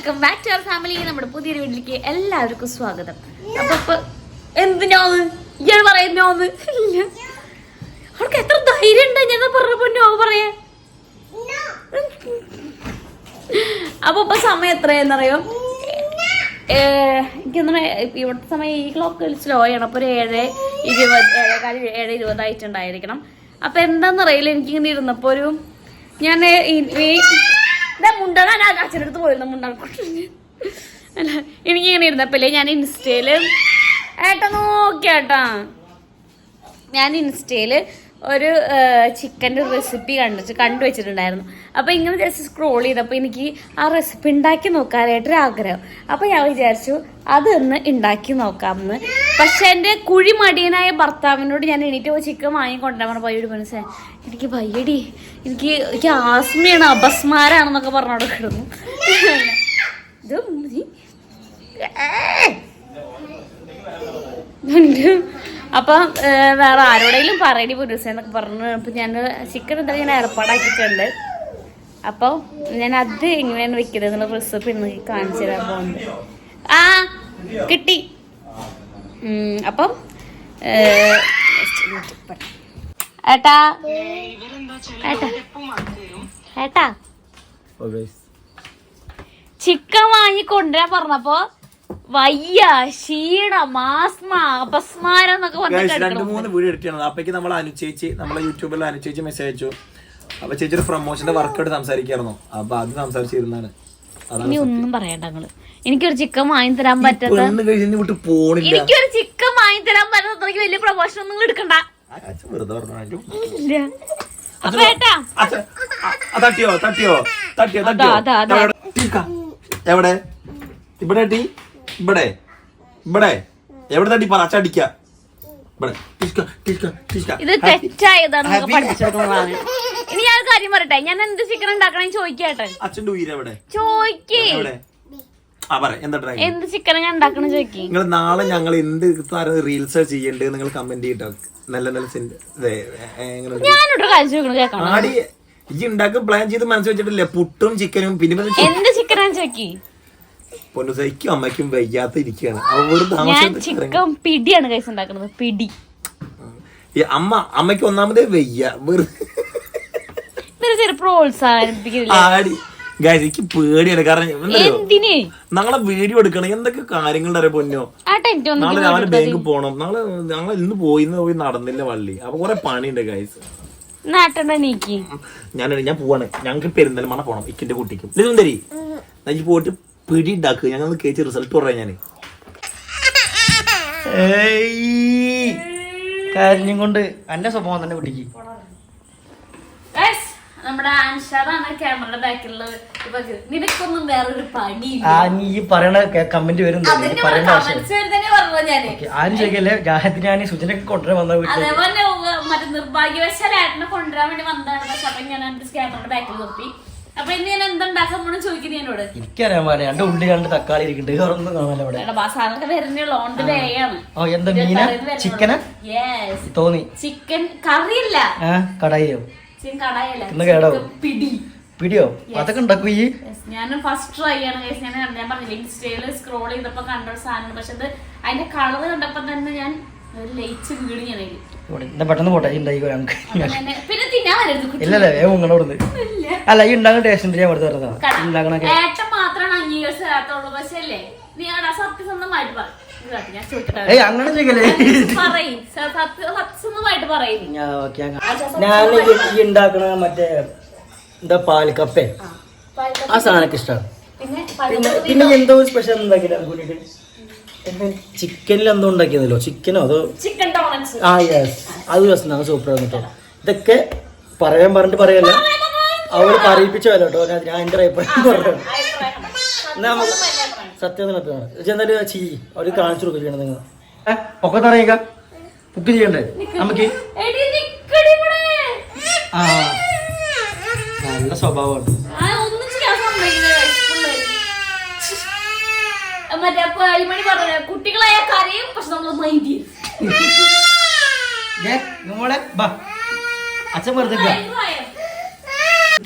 Welcome back to our family നമ്മുടെ പുതിയൊരു വീട്ടിലേക്ക് എല്ലാവർക്കും സ്വാഗതം. അപ്പൊ എന്തിനാന്ന് ഇയാൾ പറയുന്നോന്ന് ഇല്ല. അവർക്ക് എത്ര ധൈര്യം ഉണ്ട്? ഞാൻ പറഞ്ഞപ്പോ നോ പറയാ. അപ്പൊ ഇപ്പൊ സമയം എത്രയെന്നറിയോ എനിക്കൊന്നും ഇവിടുത്തെ സമയം ഈ ക്ലോക്ക് സ്ലോ ആണ്. അപ്പൊ ഒരു ഏഴ് ഇരുപത് ഏഴേകാൽ ഏഴ് ഇരുപതായിട്ടുണ്ടായിരിക്കണം അപ്പൊ എന്താന്നറിയില്ല എനിക്കിങ്ങനെ ഇരുന്നപ്പോ ഒരു ഞാൻ മുണ്ടാണ് ഞാൻ അച്ഛനടുത്ത് പോയിരുന്നു മുണ്ടാണ് അല്ല എനിക്കിങ്ങനെ ഇരുന്നപ്പല്ലേ ഞാൻ ഇൻസ്റ്റയിൽ ഏട്ടാ നോക്കിയാട്ടാ. ഞാൻ ഇൻസ്റ്റയിൽ ഒരു ചിക്കന്റെ റെസിപ്പി കണ്ടു കണ്ടു വെച്ചിട്ടുണ്ടായിരുന്നു. അപ്പോൾ ഇങ്ങനെ ജസ്റ്റ് സ്ക്രോൾ ചെയ്തപ്പോൾ എനിക്ക് ആ റെസിപ്പി ഉണ്ടാക്കി നോക്കാനായിട്ടൊരു ആഗ്രഹം. അപ്പോൾ ഞാൻ വിചാരിച്ചു അതൊന്ന് ഉണ്ടാക്കി നോക്കാമെന്ന്. പക്ഷെ എന്റെ കുഴിമടിയനായ ഭർത്താവിനോട് ഞാൻ എണീറ്റ് പോയി ചിക്കൻ വാങ്ങിക്കൊണ്ടുവരാൻ പറഞ്ഞു പോയി മനസ്സേ എനിക്ക് പയ്യടി എനിക്ക് എനിക്ക് ആസ്മയാണ് അപസ്മാരാണെന്നൊക്കെ പറഞ്ഞു കൊടുക്കുന്നു. ഇത് അപ്പം വേറെ ആരോടെങ്കിലും പറയടി പുരുഷ എന്നൊക്കെ പറഞ്ഞു അപ്പം ഞാൻ ചിക്കൻ എന്താ ഞാൻ ഏർപ്പാടാക്കിയിട്ടുണ്ട്. അപ്പോൾ ഞാൻ അത് എങ്ങനെയാണ് വെക്കുന്നത് എന്നുള്ള റെസിപ്പി ഇന്ന് കാണിച്ചു തരാൻ പോകുന്നത് ആ കിട്ടി. അപ്പം ഏട്ടാ. ഏട്ടാ. ചിക്കൻ വാങ്ങി കൊണ്ടുവരാൻ പറഞ്ഞപ്പോ വയ്യ ക്ഷീണ മാസ്മ അപസ്മാരം എന്നൊക്കെ Guys, രണ്ട് മൂന്ന് വീഡിയോ എഡിറ്റ് ചെയ്യണം. അപ്പേക്ക് നമ്മൾ അനുചേച്ചി നമ്മളെ യൂട്യൂബിൽ അനുചേച്ചി മെസ്സേജ് അയച്ചു. അപ്പൊ ചേച്ചി ഒരു പ്രൊമോഷന്റെ വർക്കൗട്ട് സംസാരിക്കായിരുന്നു. അപ്പൊ അത് സംസാരിച്ചിരുന്നാണ് ഇനി ഒന്നും പറയണ്ട നിങ്ങൾ. എനിക്കൊരു ചിക്കൻ വാങ്ങി തരാൻ പറ്റാത്ത? എനിക്കൊരു ചിക്കൻ വാങ്ങി തരാൻ പറ്റാത്തത്രയ്ക്ക് വലിയ പ്രൊമോഷൻ ഒന്നും എടുക്കണ്ട. പറഞ്ഞു അപ്പൊ ഏട്ടാ. തട്ടിയോ തട്ടിയോ തട്ടിയോ തട്ടിയോ? എവിടെ? ഇവിടെ ടീ. ഇവിടെ. ഇവിടെ. എവിടെ തട്ടി പറ? അച്ചടിക്ക ഇവിടെ. ടീക്ക, ടീക്ക, ടീക്ക. ഇത് തെറ്റായതാണ് Happy. പഠിച്ചെടുക്കുന്നതാണ് ഇനി ഞാൻ കാര്യം പറയട്ടെ? ഞാൻ എന്ത് ചിക്കൻ ഉണ്ടാക്കണേ ചോദിക്കട്ടെ? അച്ഛന്റെ ഉയരം ചോദിക്കേ. ആ പറ. എന്താ ട്രൈ എന്ത് ചിക്കൻ ഞാൻ ഉണ്ടാക്കണ ചോദിക്കേ? നിങ്ങൾ നാളെ ഞങ്ങൾ എന്ത് തരം റീൽസ് ചെയ്യണ്ട് നിങ്ങൾ കമന്റ് ചെയ്യട്ടോ നല്ല നല്ല? ഞാനൊരു കാര്യം ചോദിക്കണം കേൾക്കണം? ആടി ഈ ഉണ്ടാക്കി പ്ലാൻ ചെയ്ത് മനസ്സിൽ വെച്ചിട്ടില്ലേ? പുട്ടും ചിക്കനും പിന്നെ പിന്നെ എന്ത് ചിക്കനാണ് ചോദിക്കേ? പൊന്നുസൈക്കും അമ്മയ്ക്കും വയ്യാത്ത ഇരിക്കുകയാണ്. ഞാൻ ചിക്കൻ പിടിയാണ് കൈസ് ഉണ്ടാക്കുന്നത് പിടി. ഈ അമ്മ അമ്മയ്ക്ക് ഒന്നാമതേ വയ്യ വെറുതെ പ്രോത്സാഹിപ്പിക്കില്ല എനിക്ക് പേടിയാണ്. കാരണം നാളെ വീഡിയോ എടുക്കണം. എന്തൊക്കെ കാര്യങ്ങളുടെ അറിയാം പൊന്നോ? നാളെ രാവിലെ ബാങ്ക് പോണം. നാളെ ഞങ്ങൾ ഇന്ന് പോയി പോയി നടന്നില്ല വള്ളി അപ്പൊ കൊറേ പണിയുണ്ട് ഗൈസ് ഞാൻ ഞാൻ പോവാണ്. ഞങ്ങൾക്ക് പെരുന്തൽമണ്ണ പോണം. ഇക്കിന്റെ കുട്ടിക്കും. പോയിട്ട് പിടി ഉണ്ടാക്കുക ഞങ്ങൾ കേച്ച് റിസൾട്ട് പറയാം ഞാൻ കാര്യം കൊണ്ട് എന്റെ സ്വഭാവം തന്നെ കുട്ടിക്ക് നിർഭാഗ്യവശാലേട്ടനെ നമ്മുടെ ക്യാമറയുടെ ബാക്കിലുള്ളത് ഇപ്പൊ നിനക്കൊന്നും വേറൊരു പണി ആ നീ ഈ പറയണ കമന്റ് വരും ആരും ഞാൻ സുജനൊക്കെ കൊണ്ടുവരാൻ വന്ന വീട്ടിൽ അതേപോലെ ഉവ്വ് മറ്റേ നിർഭാഗ്യവശാൽ ഏട്ടനെ കൊണ്ടുവരാൻ വേണ്ടി വന്നതാണ്. പക്ഷെ അപ്പൊ ഞാൻ ക്യാമറയുടെ ബാക്കിൽ നിർത്തി. അപ്പൊ ഇന്ന് ഞാൻ എന്തുണ്ടാക്കാൻ പോണെന്ന് ചോദിക്കുന്നു എന്നോട്. എനിക്കറിയാൻ പാടില്ല. രണ്ട് ഉള്ളി രണ്ട് തക്കാളി ഇരിക്കുന്നുണ്ട്. വേറെ ഒന്നും എടാ, ബാ, സാധനമൊക്കെ വരുന്നുള്ളൂ ഓൺ ദ വേ ആണ് ഓ എന്താ മീന? ചിക്കന? യെസ് തോന്നി. ചിക്കൻ കറിയില്ല. കടായിയോ? ചിക്കൻ കടായല്ല. ഇന്ന്. പിടി. പിടിയോ? അതൊക്കെ ഉണ്ടാക്കും ഈ. ഞാൻ ഫസ്റ്റ് ട്രൈ ആണ് guys. ഞാൻ ഞാൻ പറഞ്ഞില്ല ഇൻസ്റ്റയിൽ സ്ക്രോൾ ചെയ്തപ്പോ കണ്ട ഒരു സാധനം പക്ഷെ അത് അതിന്റെ കളർ കണ്ടപ്പോ തന്നെ ഞാൻ പെട്ടെന്ന് പോട്ടെ ഞങ്ങൾക്ക്. ഇല്ലല്ലേ വേഗം നിങ്ങളോട്. അല്ല ഈ ഉണ്ടാകുന്ന ടേസ്റ്റ് ഞാൻ എടുത്ത് തരുന്നതാ കട. ഉണ്ടാക്കണൊക്കെ. ഏട്ടൻ മാത്രമാണ് അംഗീകരിച്ചതാത്തുള്ളൂ പക്ഷെ അല്ലേ നീ അവിടെ സത്യസന്ധമായിട്ട് പറ. ഇത് ഞാൻ ചോദിക്കട്ടെ. ഏയ് അങ്ങനെ പറയും. ഞാൻ ഈ ഉണ്ടാക്കണ മറ്റേ എന്താ പാൽക്കപ്പേ? ആ സാധനമൊക്കെ ഇഷ്ടമാണ് പിന്നെ എന്തോ സ്പെഷ്യൽ ഉണ്ടാക്കിയില്ല കൂട്ടിട്ട് ചിക്കനിൽ എന്തോ ഉണ്ടാക്കിയതല്ലോ ചിക്കനോ അതോ ചിക്കൻ ഡോണറ്റ്സ് ആ യെസ് അത് രസം സൂപ്പർ കേട്ടോ ഇതൊക്കെ പറയാൻ പറഞ്ഞിട്ട് പറയല്ല അവൾ പറയിപ്പിച്ച പോലെ കേട്ടോ ഞാൻ എന്റെ എന്റെ അഭിപ്രായം പറഞ്ഞു നമുക്ക് സത്യം നടത്തുകയാണ് എന്തായാലും ചീ അവർ കാണിച്ചു കൊടുക്കുകയാണ് നിങ്ങൾ ഒക്കെ തറയുക ബുക്ക് ചെയ്യണ്ടേ നമുക്ക് ആ നല്ല സ്വഭാവമാണ് മറ്റേ പക്ഷെ നമ്മൾ മോളെ ബാ. അച്ഛൻ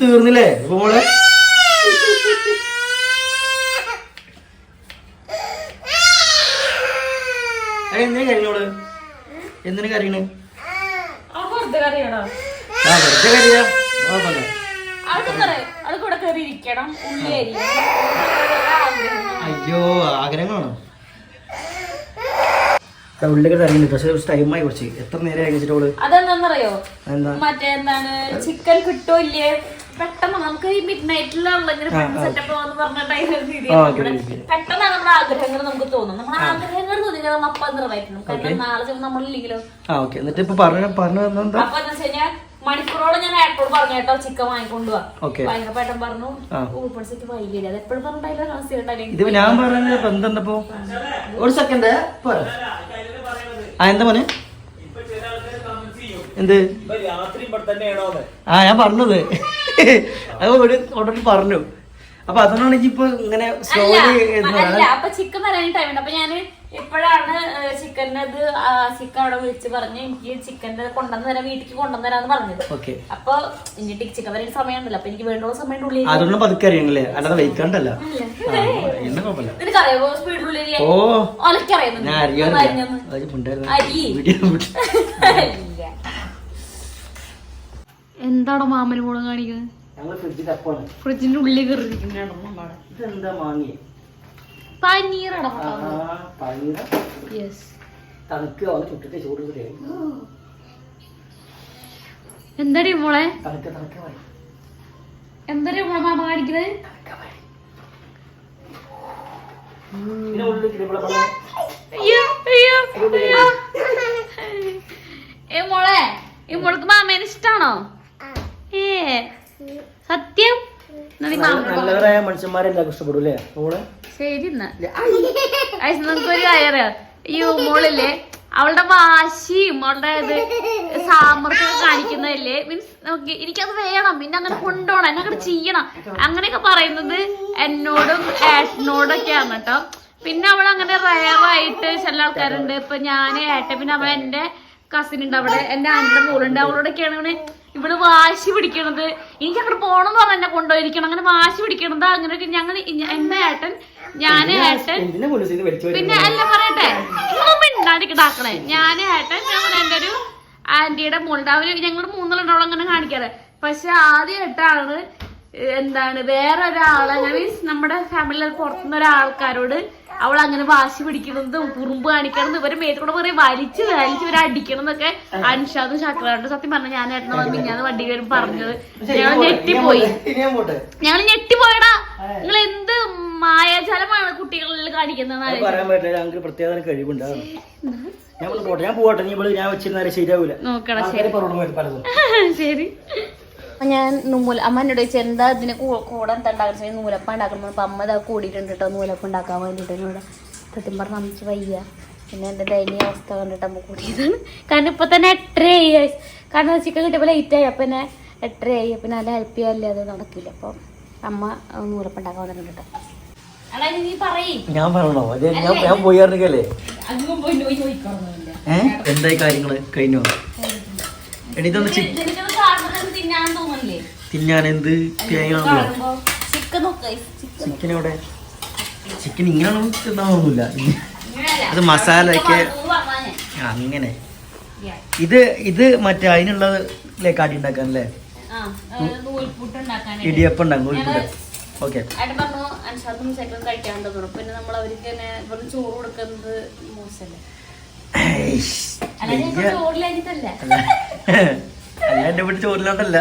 തീർന്നില്ലേ? മോളെ. എന്തിനു കരഞ്ഞോൾ എന്തിനു കരയണ്? വെറുതെ കരയാ. കുഴപ്പമില്ല കൂടെ കയറി ഇരിക്കണം ഉള്ളി അരിയണം അയ്യോ ആഗ്രഹങ്ങളാണോ? ഉള്ളിലേക്ക് അറിയുന്നുണ്ട് പക്ഷെ കുറച്ച് ടൈമായി കുറച്ച്. എത്ര നേരം കഴിച്ചിട്ട് അവൾ അതെന്താന്നറിയോ? എന്താ മറ്റേ എന്താണ് ചിക്കൻ കിട്ടോ ഇല്ലേ? പെട്ടെന്ന് നമുക്ക് ഈ മിഡ് നൈറ്റിലുള്ള ഇങ്ങനെ സെറ്റപ്പ് പറഞ്ഞ ടൈം ആ, ഓക്കേ, ഓക്കേ. പെട്ടെന്ന് നമ്മുടെ ആഗ്രഹങ്ങൾ നമുക്ക് തോന്നും നമ്മുടെ ആഗ്രഹങ്ങൾ തോന്നിയാൽ നമ്മൾ അപ്പം നിറവേറ്റണം കാരണം നാളെ നമ്മൾ ഓക്കെ. എന്നിട്ട് ഇപ്പൊ പറഞ്ഞു പറഞ്ഞു അപ്പൊ എന്താ വെച്ച് കഴിഞ്ഞാൽ മണിക്കൂറോളം ഞാൻ ഏട്ടോട് പറഞ്ഞു കേട്ടോ ചിക്കൻ വാങ്ങിക്കൊണ്ടുവാ. ഭയങ്കര പേട്ടൻ പറഞ്ഞു ആ. ഊപ്പടിച്ചിട്ട് വൈകില്ല അത് എപ്പോഴും പറഞ്ഞു ഞാൻ പറഞ്ഞത് ഒരു സെക്കൻഡ് ആ എന്താ മോനെ? എന്ത്? ആ ഞാൻ പറഞ്ഞത്. അത് ഓൾറെഡി പറഞ്ഞു. അപ്പൊ അതുകൊണ്ടാണ് ഇപ്പൊ ഇങ്ങനെ സ്ലോലി അപ്പൊ ചിക്കൻ പറയാൻ ടൈം ഉണ്ട്. അപ്പൊ ഞാൻ ഇപ്പോഴാണ് ചിക്കന്റെ ഇത് ചിക്കൻ അവിടെ വിളിച്ച് പറഞ്ഞ് എനിക്ക് ചിക്കന്റെ കൊണ്ടുവന്ന് തരാം വീട്ടിലേക്ക് കൊണ്ടുവന്ന് തരാന്ന് പറഞ്ഞത്. ഓക്കെ. അപ്പൊ ഇനി ചിക്കൻ സമയം സമയമുണ്ടല്ലോ അപ്പൊ എനിക്ക് വേണ്ട സമയം ഉള്ളിൽ അതുകൊണ്ട് പതുക്കെ അറിയണല്ലേ? അല്ലാതെ കുഴപ്പമില്ല. നിനക്കറിയാമോ സ്പീഡ് ഉള്ളിൽ ഓ. ഒലക്കറിയുന്നു ഞാൻ അറിയാറില്ല. അത് ഉണ്ടായിരുന്നു അരി. വീഡിയോ വിട്ടു. എന്താണോ മാമന് കൂടെ കാണിക്കുന്നത് ഫ്രിഡ്ജിന്റെ ഉള്ളിൽ കയറി ഇതെന്താ വാങ്ങി പനീറാണ് ആ പനീര യെസ് തണുക്കുക ഒന്ന് ചുട്ടിട്ട് ചൂട് കൂടിയായി എന്താടി മോളെ? തണുക്ക തണുക്ക വായി എന്താടി മോളെ മാമ കാണിക്കുന്നത് മോളെ ഈ മോൾക്ക് മാമേനെ ഇഷ്ടാണോ? ഏ സത്യം എന്നാ നീ മാമനോട് പറ. നല്ലവരായ മനുഷ്യന്മാരെല്ലാം ഇഷ്ടപ്പെടും അല്ലേ? മോൾ? ശരി നമുക്കൊരു കാര്യം അറിയാം? അയ്യോ മോളില്ലേ അവളുടെ വാശിയും അവളുടെ ഇത് സാമർത്ഥ്യം കാണിക്കുന്നതല്ലേ? മീൻസ് നോക്കി എനിക്കത് വേണം പിന്നെ അങ്ങനെ കൊണ്ടുപോകണം എന്നെ അങ്ങനെ ചെയ്യണം. അങ്ങനെയൊക്കെ പറയുന്നത് എന്നോടും ഏട്ടനോടൊക്കെയാണ് കേട്ടോ. പിന്നെ അവൾ അങ്ങനെ റയറായിട്ട് ചില ആൾക്കാരുണ്ട്. ഇപ്പൊ ഞാൻ ഏട്ടൻ പിന്നെ അവൾ എന്റെ കസിൻ ഉണ്ട് അവിടെ. എന്റെ ആന്റിയുടെ മോളുണ്ട്. അവളോടൊക്കെയാണ് ഇങ്ങനെ ഇവിടെ വാശി പിടിക്കണത്. എനിക്ക് അങ്ങോട്ട് പോണം എന്ന് പറഞ്ഞാൽ എന്നെ കൊണ്ടുപോയിരിക്കണം. അങ്ങനെ വാശി പിടിക്കണത്. അങ്ങനെയൊക്കെ ഞങ്ങൾ എന്റെ ഏട്ടൻ ഞാൻ ഏട്ടൻ. പിന്നെ അല്ല പറയട്ടെ. മിണ്ടാടിക്കിടാക്കണേ ഞാൻ ഏട്ടൻ എന്റെ ഒരു ആന്റിയുടെ മോളുണ്ട്. അവർ ഞങ്ങൾ മൂന്നെണ്ണോളം അങ്ങനെ കാണിക്കാറ്. പക്ഷെ ആദ്യമായിട്ടാണ് എന്താണ് വേറെ ഒരാളെ മീൻസ് നമ്മുടെ ഫാമിലിയിൽ പുറത്തുനിന്ന് ഒരാൾക്കാരോട് അവൾ അങ്ങനെ വാശി പിടിക്കുന്നതും കുറുമ്പ് കാണിക്കണതും ഇവരെ മേത്തോടെ പറയും വലിച്ച് വലിച്ച് ഇവരെ അടിക്കണം എന്നൊക്കെ അൻഷാദും ചക്രവാണ്ടും സത്യം പറഞ്ഞ ഞാൻ ഏട്ടനെ വന്ന് ഞാൻ വണ്ടി വരും പറഞ്ഞത്. ഞങ്ങൾ ഞെട്ടിപ്പോയി ഞങ്ങൾ ഞെട്ടിപ്പോയടാ നിങ്ങൾ എന്ത് മായാജാലമാണ് കുട്ടികളിൽ കാണിക്കുന്നത് പ്രത്യേക കഴിവുണ്ട്. ഞാൻ പോട്ടെ ഞാൻ പോട്ടെ ഞാൻ വെച്ചിരുന്നാലും ശരിയാവൂല. നോക്കടാ ശരി. പറഞ്ഞു ശരി ഞാൻ നൂല അമ്മ എന്നോട് ചോദിച്ചു എന്താ ഇതിന് കൂടാൻ കൂടെ എന്താ നൂലപ്പം ഉണ്ടാക്കണം അപ്പം അമ്മ ഇതാ കൂടിയിട്ടുണ്ട് കേട്ടോ നൂലപ്പം ഉണ്ടാക്കാൻ വേണ്ടിയിട്ട് എന്നോട് സത്യം പറഞ്ഞ നമുക്ക് വയ്യ. പിന്നെ എന്റെ ദയനീയ അവസ്ഥ കണ്ടിട്ട് അമ്മ കൂടിയതാണ്. കാരണം ഇപ്പം തന്നെ എട്ടരയായി ആയി. കാരണം ചിക്കൻ കിട്ടിയപ്പോൾ ലേറ്റ് ആയി. അപ്പം എന്നെ ആയി. അപ്പം നല്ല ഹെൽപ്പ് ചെയ്യാല്ലേ അത് നടക്കില്ല. അപ്പം അമ്മ നൂലപ്പം ഉണ്ടാക്കാൻ വന്നിട്ടുണ്ട് കേട്ടോ നീ പറയും. ഞാൻ പറയണോ? അതെ ഞാൻ ഞാൻ പോയി ഏഹ് എന്തായി കാര്യങ്ങൾ? കഴിഞ്ഞോ? എടി തിന്നാൻ തോന്നില്ലേ തിന്നാൻ എന്ത് ചിക്കൻ എവിടെ? ചിക്കൻ ഇങ്ങനെ തിന്നാവുന്നില്ല അത് മസാലയൊക്കെ അങ്ങനെ. ഇത് ഇത് മറ്റേ അതിനുള്ള കാടി ഉണ്ടാക്കാൻ അല്ലേ ഇടിയപ്പം ഉണ്ടാകും നൂൽപുട്ട്. ഓക്കെ. പറഞ്ഞു പിന്നെ നമ്മൾ അവർക്ക് തന്നെ വെറും ചോറ് കൊടുക്കുന്നത് മോശമല്ലേ? അല്ല എന്റെ വീട്ടിൽ ചോറിലാണ്ടല്ല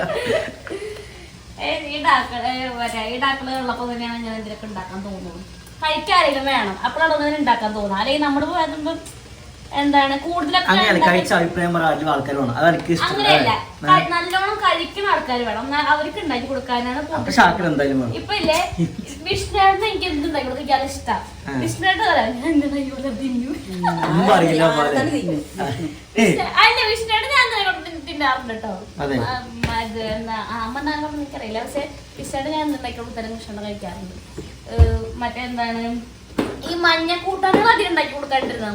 ഈ ഡാക്കൾ മറ്റേ ഈ ഡാക്കൾ തന്നെയാണ് ഞാൻ ഇതിലൊക്കെ ഉണ്ടാക്കാൻ തോന്നുന്നത്. കഴിക്കാരെങ്കിലും വേണം. അപ്പോഴാണ് ഒന്നും ഉണ്ടാക്കാൻ തോന്നുന്നത്. അല്ലെങ്കിൽ നമ്മൾ എന്താണ് കൂടുതലൊക്കെ അങ്ങനെയല്ല നല്ലോണം കഴിക്കുന്ന ആൾക്കാർ വേണം. അവർക്ക് ഉണ്ടാക്കി കൊടുക്കാനാണ് ഇപ്പൊ ഇല്ലേ? വിഷ്ണുവേട്ടന് എനിക്ക് എന്ത് ഉണ്ടാക്കി കൊടുക്കാൻ ഇയാളെ ഇഷ്ടം. വിഷ്ണുവേട്ടൻ അല്ല വിഷ്ണുവേട്ടൻ ഞാൻ തിന്നാറുണ്ട് കേട്ടോ അതെ. എന്താ അമ്മ എനിക്കറിയില്ല. പക്ഷെ ഞാൻ എന്തുണ്ടാക്കി തരം വിഷ്ണുവേട്ടൻ കഴിക്കാറുണ്ട്. ഏഹ്, മറ്റേ എന്താണ് ഈ മഞ്ഞ കൂട്ടാനുകൾ അധികം ഉണ്ടാക്കി കൊടുക്കാണ്ടിരുന്ന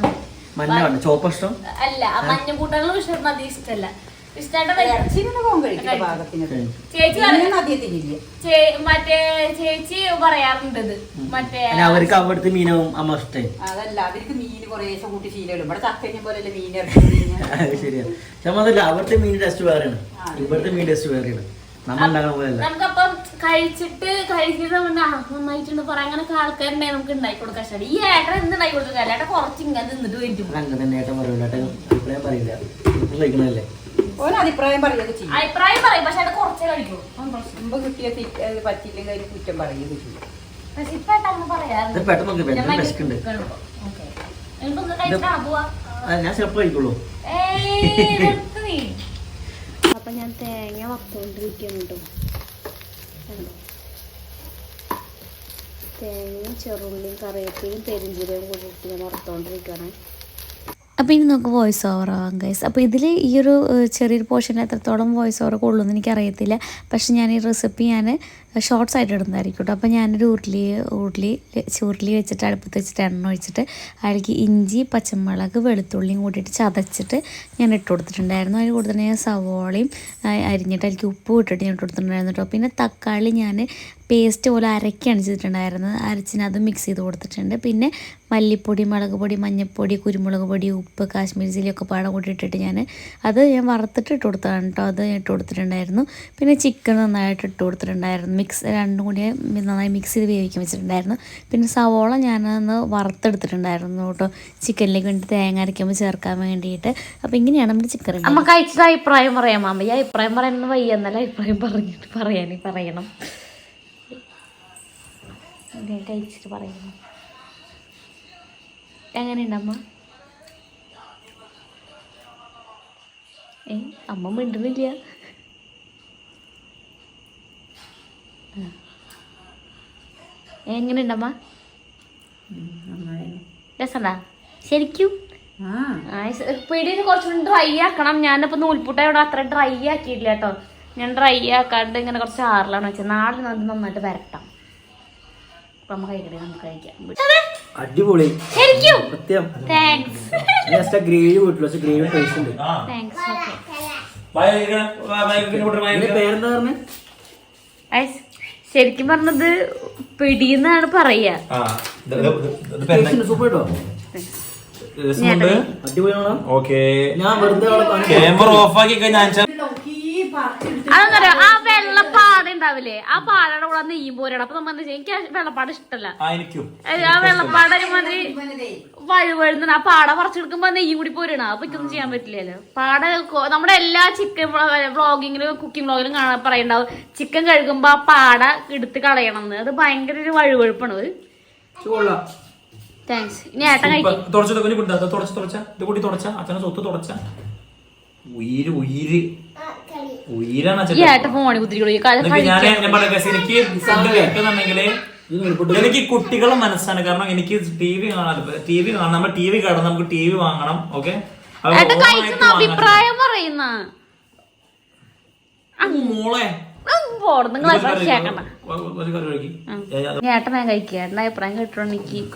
മഞ്ഞ വേണ്ട ചോപ്പ ഇഷ്ടം? അല്ല ആ മഞ്ഞ കൂട്ടാനുകൾ വിഷ്ണുവേട്ടൻ അധികം ഇഷ്ടമല്ല. മറ്റേ ചേച്ചി പറയാറുണ്ട് ഇത്. മറ്റേ അവർക്ക് അവിടുത്തെ മീനും അമ്മ ഇഷ്ടേ അതല്ല അവർക്ക് മീൻ കുറേശ്ശെ കൂട്ടി ശീലമില്ല ഇവിടെ ചക്കഞ്ഞ പോലെ മീൻ ശരിയാ. പക്ഷെ അതല്ല അവിടുത്തെ മീൻ ടേസ്റ്റ് വേറെയാണ്. ഇവിടുത്തെ മീൻ ടേസ്റ്റ് വേറെയാണ്. നമുക്കപ്പം കഴിച്ചിട്ട് കഴിക്കുന്ന നന്നായിട്ടുണ്ട്. പറയാൻ അങ്ങനൊക്കെ ആൾക്കാരുണ്ടെങ്കിൽ നമുക്ക് ഉണ്ടാക്കി കൊടുക്കാൻ ശരി ഈ ഏട്ടൻ എന്ത് ഉണ്ടാക്കി കൊടുക്കാൻ ഏട്ടൻ കുറച്ച് ഇങ്ങനെ തിന്നിട്ട് വരും. അങ്ങനെ തന്നെ ഏട്ടൻ പറയില്ല ഏട്ടൻ അഭിപ്രായം പറയില്ല. കഴിക്കണല്ലേ ഓരോ അഭിപ്രായം പറയുക ചെയ്യും. അഭിപ്രായം പറയും പക്ഷെ അത് കുറച്ചേ കഴിക്കൂ. മുമ്പ് കിട്ടിയ അത് പറ്റില്ലെങ്കിൽ അതിന് കുറ്റം പറയുകയൊക്കെ ചെയ്യും. പക്ഷെ ഇപ്പൊ അങ്ങനെ പറയാറുണ്ട് ഞാൻ കഴിക്കുള്ളൂ. അപ്പൊ ഞാൻ തേങ്ങ വറുത്തോണ്ടിരിക്കുന്നു കേട്ടോ തേങ്ങയും ചെറുള്ളിയും കറിയപ്പയും പെരിഞ്ചീരയും കൂടി ഇട്ട് ഞാൻ വറുത്തോണ്ടിരിക്കുകയാണ് അപ്പോൾ ഇനി നമുക്ക് വോയിസ് ഓവർ ആവാം ഗൈസ് അപ്പോൾ ഇതിൽ ഈ ഒരു ചെറിയൊരു പോർഷനിൽ എത്രത്തോളം വോയിസ് ഓവർ കൊള്ളുമെന്ന് എനിക്കറിയത്തില്ല. പക്ഷേ ഞാൻ ഈ റെസിപ്പി ഞാൻ ഷോർട്സ് ആയിട്ട് ഇടുന്നതായിരിക്കും കേട്ടോ. അപ്പോൾ ഞാനൊരു ഉരുളി ഉരുളി ചുരുളി വെച്ചിട്ട് അടുപ്പത്ത് വെച്ചിട്ട് എണ്ണ ഒഴിച്ചിട്ട് അതിലേക്ക് ഇഞ്ചി പച്ചമുളക് വെളുത്തുള്ളിയും കൂട്ടിയിട്ട് ചതച്ചിട്ട് ഞാൻ ഇട്ട് കൊടുത്തിട്ടുണ്ടായിരുന്നു. അതിന് കൂടുതൽ ഞാൻ സവോളയും അരിഞ്ഞിട്ട് അതിലേക്ക് ഉപ്പ് ഇട്ടിട്ട് ഞാൻ ഇട്ട് കൊടുത്തിട്ടുണ്ടായിരുന്നു കേട്ടോ. പിന്നെ തക്കാളി ഞാൻ പേസ്റ്റ് പോലെ അരയ്ക്കാണ് ചെയ്തിട്ടുണ്ടായിരുന്നത്. അരച്ചിന് അത് മിക്സ് ചെയ്ത് കൊടുത്തിട്ടുണ്ട്. പിന്നെ മല്ലിപ്പൊടി മുളക് പൊടി മഞ്ഞൾപ്പൊടി കുരുമുളക് പൊടി ഉപ്പ് കാശ്മീരി ചില്ലിയൊക്കെ പാടെ കൂടി ഇട്ടിട്ട് ഞാൻ അത് ഞാൻ വറുത്തിട്ട് ഇട്ട് കൊടുത്തതാണ് കേട്ടോ. അത് ഇട്ട് കൊടുത്തിട്ടുണ്ടായിരുന്നു. പിന്നെ ചിക്കൻ നന്നായിട്ട് ഇട്ട് കൊടുത്തിട്ടുണ്ടായിരുന്നു. മിക്സ് രണ്ടും കൂടി നന്നായി മിക്സ് ചെയ്ത് വേവിക്കാൻ വെച്ചിട്ടുണ്ടായിരുന്നു. പിന്നെ സവോള ഞാനൊന്ന് വറുത്തെടുത്തിട്ടുണ്ടായിരുന്നു കേട്ടോ. ചിക്കനിലേക്ക് വേണ്ടി തേങ്ങ അരയ്ക്കുമ്പോൾ ചേർക്കാൻ വേണ്ടിയിട്ട്. അപ്പോൾ ഇങ്ങനെയാണ് നമ്മുടെ ചിക്കൻ നമുക്ക് അയച്ചത് അഭിപ്രായം പറയാം മാമ. ഈ അഭിപ്രായം പറയുന്നത് വയ്യ. എന്നല്ല അഭിപ്രായം പറഞ്ഞിട്ട് പറയാൻ പറയണം. അയച്ചിട്ട് പറയണം. എങ്ങനെയുണ്ടമ്മ ഏ അമ്മ മിണ്ടുന്നില്ല. ആ. എങ്ങനെയുണ്ട് അമ്മ രസണ്ടാ ശരിക്കും? ആ. പിടിയിൽ കുറച്ചുകൂടി ഡ്രൈ ആക്കണം. ഞാനിപ്പോ നൂൽപുട്ട ഇവിടെ അത്ര ഡ്രൈ ആക്കിയിട്ടില്ല കേട്ടോ. ഞാൻ ഡ്രൈ ആക്കാണ്ട് ഇങ്ങനെ കുറച്ച് ആറിലാണ് വെച്ചത്. നാളെ നമുക്ക് നന്നായിട്ട് വരട്ടാം. അപ്പൊ നമുക്ക് കഴിക്കട്ടെ നമുക്ക് കഴിക്കാം. അടിപൊളി. ശരിക്കും? സത്യം. താങ്ക്സ് ജസ്റ്റ് ഗ്രേവി പോയിട്ടുള്ളൂ പക്ഷെ ഗ്രേവി ടേസ്റ്റ് ഉണ്ട്. താങ്ക്സ് ഓക്കെ പേരെന്താ പറഞ്ഞേ? ശരിക്കും പറഞ്ഞത് പിടിയെന്നാണ് പറയാ. ഓക്കെ. ക്യാമറ ഓഫ് ആക്കി കഴിഞ്ഞാൽ അതെന്നറിയോ ആ വെള്ളപ്പാട ഉണ്ടാവില്ലേ? ആ പാടയുടെ കൂടെ നെയ്യും പോരാണ് അപ്പൊ നമ്മൾ എന്താ ചെയ്യാ? എനിക്ക് വെള്ളപ്പാട് ഇഷ്ടല്ല. ആ വെള്ളപ്പാട് ഒരുമാതിരി വഴുവഴുന്ന ആ പാട പറിച്ചെടുക്കുമ്പോ നെയ്യും കൂടി പോരാണ്. അപ്പൊ ഇതൊന്നും ചെയ്യാൻ പറ്റില്ലല്ലോ. പാട നമ്മുടെ എല്ലാ ചിക്കൻ വ്ളോഗിങ്ങിലും കുക്കിംഗ് വ്ളോഗിലും കാണാൻ പറയുണ്ടാവും. ചിക്കൻ കഴുകുമ്പോ ആ പാട എടുത്ത് കളയണം എന്ന്. അത് ഭയങ്കര ഒരു വഴുവഴുപ്പാണ് അത്. താങ്ക്സ് ഇനി ഏട്ടൻ കഴിക്കും. തുടച്ച തുടച്ച തുടച്ച. ഇത് കൂടി തുടച്ച. അച്ഛനെ സ്വത്ത് തുടച്ച. ഉയിര് ഉയിര്. ഈ ഫോണിൽ എനിക്ക് കുട്ടികളെ മനസ്സാണ്. കാരണം എനിക്ക് ടി വി കാണാൻ ടി വി കാണാം. നമ്മൾ ടി വി കാണണം നമുക്ക് ടി വി വാങ്ങണം. ഓക്കെ? അഭിപ്രായം പറയുന്ന. മോളെ. അഭിപ്രായം കഴിക്കുക എനിക്ക്.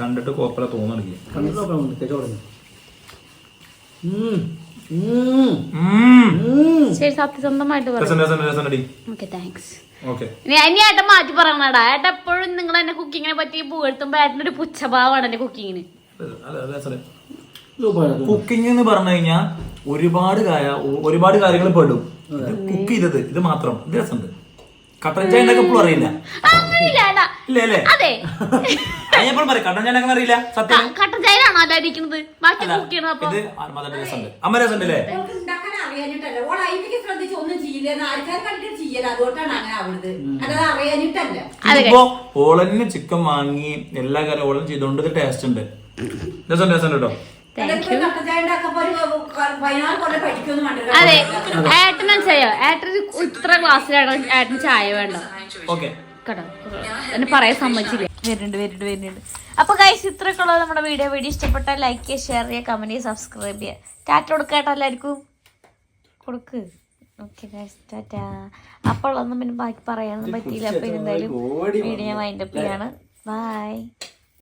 കണ്ടിട്ട് കോപ്പല തോന്നണില്ല ശരി സത്യസന്ധമായിട്ട് ഇനി ഏട്ടൻ മാറ്റി പറയണടാ. ഏട്ടൻ എപ്പോഴും നിങ്ങൾ എന്നെ കുക്കിങ്ങിനെ പറ്റി പുകഴ്ത്തുമ്പോ ഏട്ടന്റെ ഒരു പുച്ഛഭാവമാണ് എന്റെ കുക്കിങ്ങിന്. കുക്കിംഗ് എന്ന് പറഞ്ഞു കഴിഞ്ഞാൽ ഒരുപാട് ഒരുപാട് കാര്യങ്ങൾ പെടും. ഇത് കുക്ക് ചെയ്തത് ഇത് മാത്രം. ഇത് രസമുണ്ട്. കട്ടൻ ചായ അറിയില്ല. ഇല്ല അതെ. ഞാൻ എപ്പോഴും പറയും കട്ടൻ ചായ ഉണ്ടാക്കാൻ അറിയില്ല സത്യം? കട്ടൻ ചായയിലാണോ അല്ല ഇരിക്കുന്നത് ബാക്കി കുക്ക് ചെയ്യണത് അപ്പൊ? ഇത് ആത്മാതന്റെ രസമുണ്ട്. അമ്മ രസമുണ്ട് അല്ലേ ഉണ്ടാക്കാൻ അറിയാനിട്ടല്ല ഓൾ ഐപിക്ക് ശ്രദ്ധിച്ച് ഒന്നും ചെയ്യില്ല ആൾക്കാർ കണ്ടിട്ട് ചെയ്യല അതുകൊണ്ടാണ് അങ്ങനെ ആവുന്നത് അല്ലാതെ അറിയാനിട്ടല്ല ഇപ്പോ ഓളന് ചിക്കൻ വാങ്ങി എല്ലാ കാര്യം ഓളൻ ചെയ്തോണ്ട് ടേസ്റ്റ് ഉണ്ട്. രസം രസം കേട്ടോ. അതെ ഏട്ടൻ ചെയ്യാ ഏട്ടൻ ഇത്ര ക്ലാസ്സിലാണ് ഏട്ടൻ ചായ വേണ്ട കേട്ടോ. എന്നെ പറയാൻ സമ്മതിച്ചില്ല? വരുന്നുണ്ട് വരുന്നുണ്ട് വരുന്നുണ്ട്. അപ്പൊ കൈസ് ഇത്രയൊക്കെ ഉള്ളത് നമ്മുടെ വീഡിയോ. വീഡിയോ ഇഷ്ടപ്പെട്ടാൽ ലൈക്ക് ചെയ്യുക ഷെയർ ചെയ്യുക കമന്റ് ചെയ്യുക സബ്സ്ക്രൈബ് ചെയ്യുക. ടാറ്റ കൊടുക്കട്ടോ എല്ലാവർക്കും. കൊടുക്ക്. ഓക്കെ ഗൈസ് ടാറ്റ അപ്പോൾ ഉള്ളതൊന്നും പിന്നെ ബാക്കി പറയാനൊന്നും പറ്റിയില്ല. അപ്പൊ എന്തായാലും വീഡിയോ ഞാൻ വൈൻഡപ്പ് ചെയ്യാണ്. ബൈ